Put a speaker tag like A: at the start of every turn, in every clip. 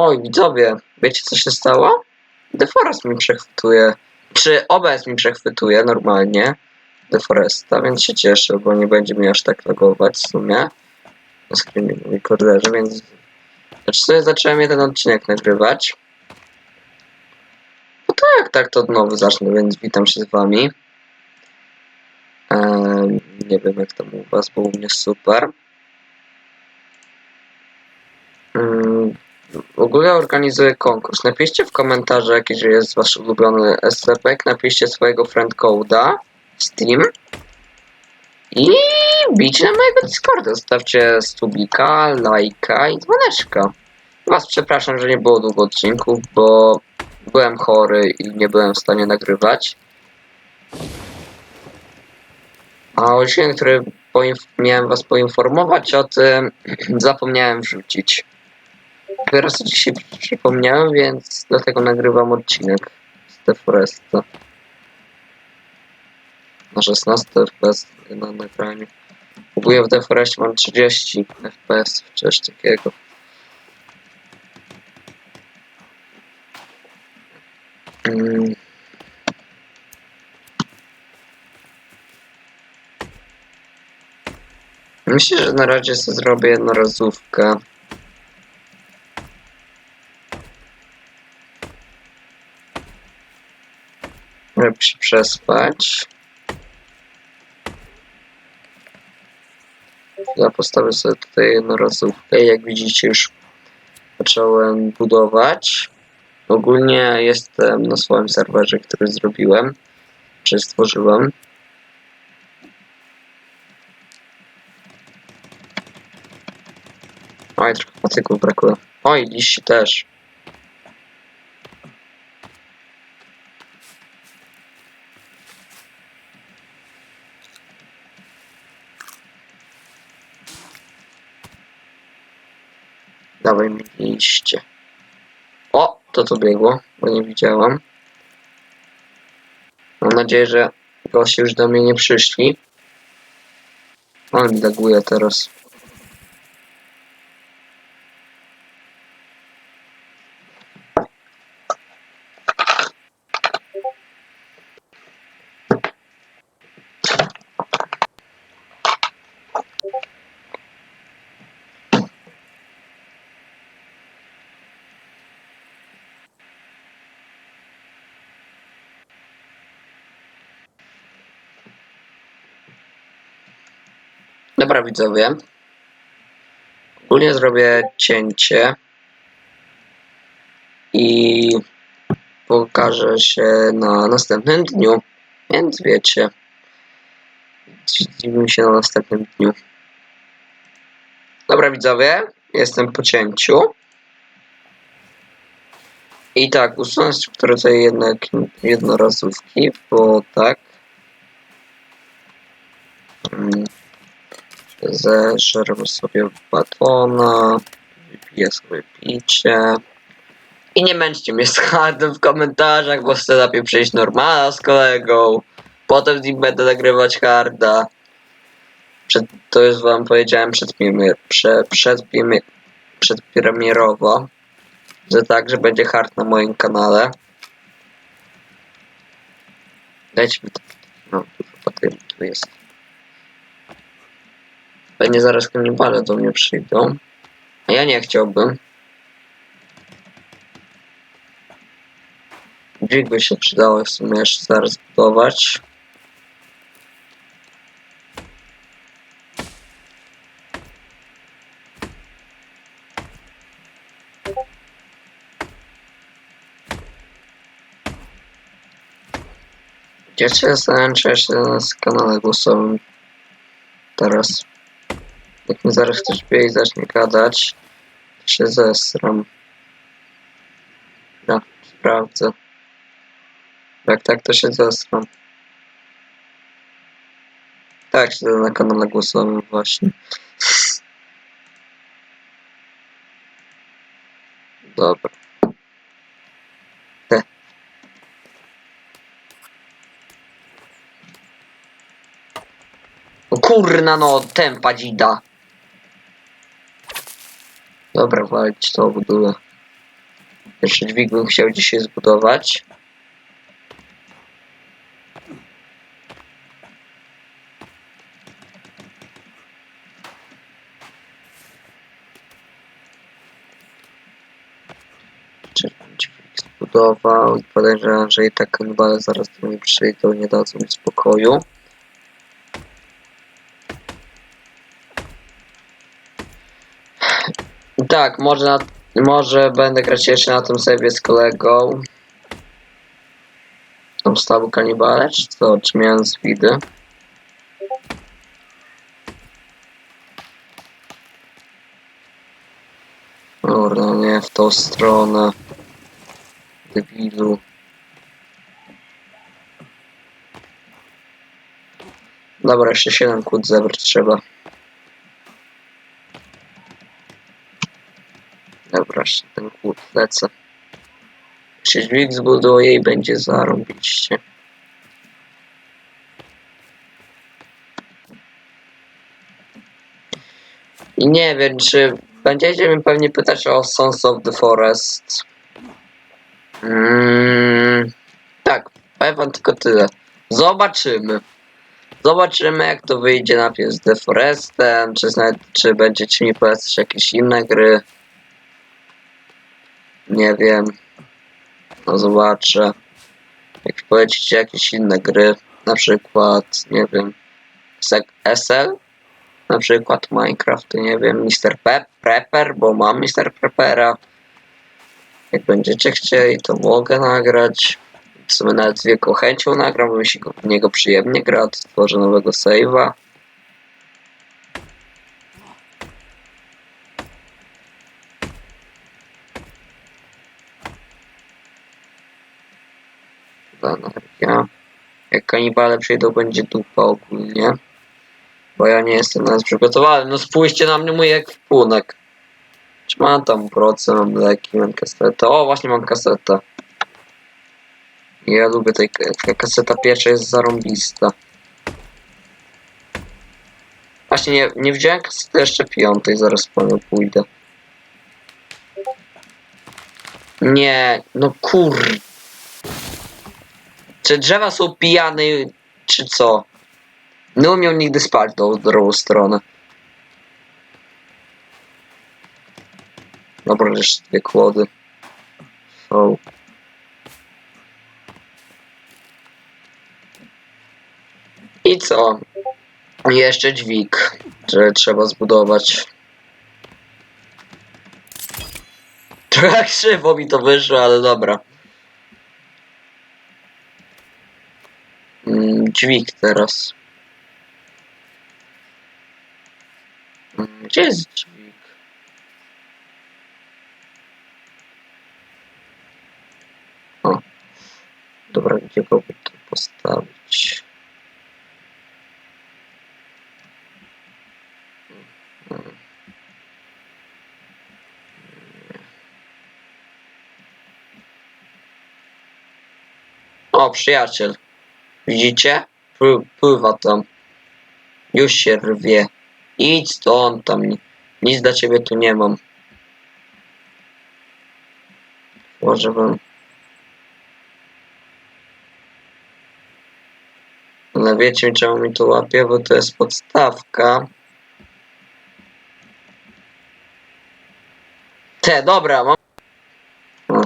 A: Oj, widzowie, wiecie co się stało? Deforest mi przechwytuje. Czy OBS mi przechwytuje normalnie Deforesta, więc się cieszę, bo nie będzie mi aż tak logować w sumie na screen recorderze, więc znaczy sobie zacząłem jeden odcinek nagrywać. No tak, tak, to znowu zacznę, więc witam się z wami. Ehm, nie wiem jak tam u was, bo u mnie super. W ogóle organizuję konkurs. Napiszcie w komentarzu, jaki jest wasz ulubiony SCP. Napiszcie swojego friend code'a Steam. I bijcie na mojego Discorda. Zostawcie stubika, lajka i dzwoneczka. Was przepraszam, że nie było długo odcinków, bo byłem chory i nie byłem w stanie nagrywać. A odcinek, który miałem was poinformować o tym, zapomniałem wrzucić. Co dzisiaj przypomniałem, więc dlatego nagrywam odcinek z The Foresta. Na 16 FPS na nagraniu. W ogóle w The Forestie mam 30 FPS czy coś takiego. Mm. Myślę, że na razie sobie zrobię jednorazówkę. Przespać. Ja postawię sobie tutaj jednorazówkę. Jak widzicie już zacząłem budować. Ogólnie jestem na swoim serwerze, który zrobiłem, czy stworzyłem. Oj, trochę patyków brakuje. Oj, liści też. Mi liście. O, to tu biegło, bo nie widziałam. Mam nadzieję, że goście już do mnie nie przyszli. On mi laguje teraz. Dobra widzowie. Ogólnie zrobię cięcie. I pokażę się na następnym dniu. Więc wiecie. Widzimy się na następnym dniu. Dobra widzowie. Jestem po cięciu. I tak, usunę strukturę tej jednak jednorazówki, bo tak. Zeżrę sobie batona, wypiję sobie picie. I nie męczcie mnie z hardem w komentarzach, bo chcę najpierw przejść normala z kolegą. Potem z nim będę nagrywać harda. Przed, to już wam powiedziałem przed, prze, przed, premier, przedpremierowo, że tak, że będzie hard na moim kanale. Dajcie to. No, dużo potem tu jest. Pewnie zaraz kanibale do mnie przyjdą. A ja nie chciałbym. Dźwig by się przydało w sumie jeszcze zaraz budować. Ja się zastanawiam, czy ja się na kanale głosowym teraz. Jak mi zaraz ktoś wie i zacznie gadać, to się zesram. Ja sprawdzę. Jak tak, to się zesram. Tak, siedzę na kanale głosowym właśnie. Dobra. Te. O kurna no, tempa dzida. Dobra, walić to budulę. Jeszcze dźwig bym chciał dzisiaj zbudować. Zbudował i podejrzewam, że i tak kanibale zaraz do mnie przyjdą, nie dadzą mi spokoju. Tak, może, na, może będę grać jeszcze na tym sobie z kolegą. Tam stawu kanibale, czy co? Czy miałem widy? Dobra, nie w tą stronę. Debilu. Dobra, jeszcze 7 kłód zebrać trzeba. Ten kłód lecę. Się dźwig zbuduje i będzie zarąbiście. I nie wiem, czy będziecie mnie pewnie pytać o Sons of the Forest. Mm, tak, powiem wam tylko tyle. Zobaczymy. Zobaczymy jak to wyjdzie najpierw z The Forestem, czy, czy będziecie mi polecać jakieś inne gry. Nie wiem. No zobaczę. Jak polecicie jakieś inne gry, na przykład, nie wiem, SL, na przykład Minecraft, nie wiem, Mr. Pe- Prepper, bo mam Mr. Preppera. Jak będziecie chcieli, to mogę nagrać. W sumie nawet z wielką chęcią nagram, bo mi się w niego przyjemnie gra, stworzę nowego save'a. Anarchia. Jak kanibale przyjdą, będzie dupa ogólnie. Bo ja nie jestem na nas przygotowany. No spójrzcie na mnie mój ekwipunek. Czy mam tam proce, mam leki, mam kasetę. O, właśnie mam kasetę. Ja lubię tej ta kaseta pierwsza jest zarąbista. Właśnie nie, nie wziąłem kasety jeszcze piątej, zaraz po nią pójdę. Nie, no kur... Czy drzewa są pijane, czy co? Nie umiał nigdy spać tą drugą stronę. Dobra, jeszcze dwie kłody. I co? Jeszcze dźwig, że trzeba zbudować. Trochę krzywo mi to wyszło, ale dobra. Mm, Dźwig teraz. Mm, Gdzie jest dźwig? O. Dobra, gdzie go by tu postawić? O, przyjaciel. Widzicie? Pły- Pływa tam. Już się rwie. Idź stąd tam. ni- Nic dla ciebie tu nie mam. Może wam. Ale wiecie czemu mi to łapie? Bo to jest podstawka. Te, dobra, mam. O.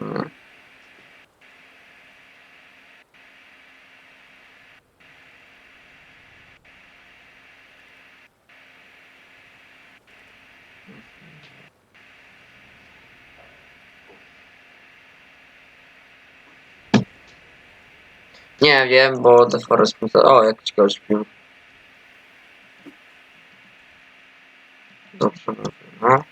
A: Mm. Nie wiem, bo The Forest... O, jak ci go śpił. Dobrze, dobrze, no.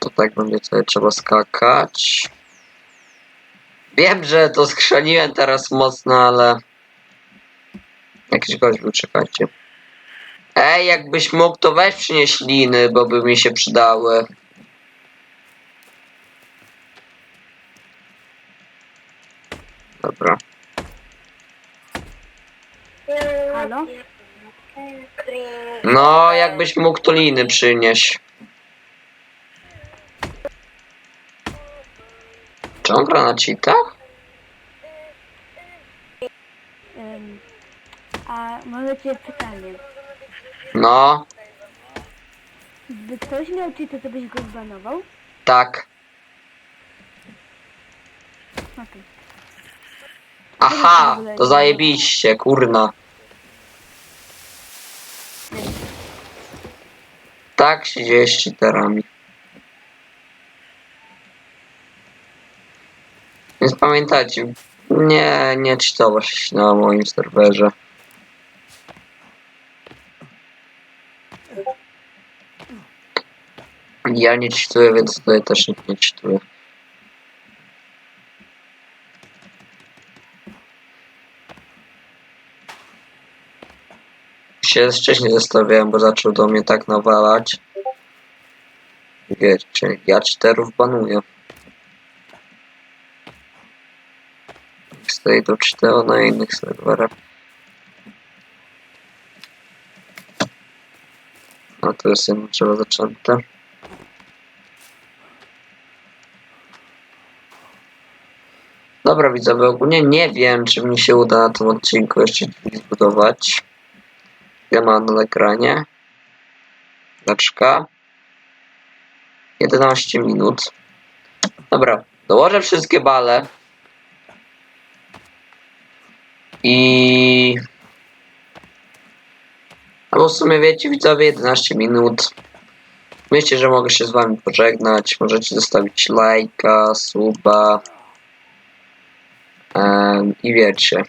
A: To tak będzie tutaj trzeba skakać. Wiem, że to skrzaniłem teraz mocno, ale... Jakiś gość był, czekajcie. Ej, jakbyś mógł, to weź przynieś liny, bo by mi się przydały. Dobra.
B: Halo?
A: No, jakbyś mógł to liny przynieść. Czy on gra na cheatach?
B: A może cię pytanie.
A: No,
B: Gdyby ktoś miał cheaty, to byś go zbanował?
A: tak.
B: Okej.
A: Aha, to zajebiście, kurna. Tak się dzieje z cheaterami. Więc pamiętajcie, nie, nie cheatować na moim serwerze. Ja nie cheatuję, więc tutaj też nikt nie cheatuje. Się wcześniej zestawiałem, bo zaczął do mnie tak nawalać. Wiecie, ja cheaterów banuję. Stoi do 4 na innych serwerach. A to jest jedno trzeba zaczęte. Dobra widzowie, ogólnie nie wiem, czy mi się uda na tym odcinku jeszcze zbudować. Ja mam na ekranie. Leczka. 11 minut. Dobra, dołożę wszystkie bale. I... Albo w sumie wiecie widzowie, 11 minut. Myślę, że mogę się z wami pożegnać. Możecie zostawić lajka, suba. Em, I wiecie.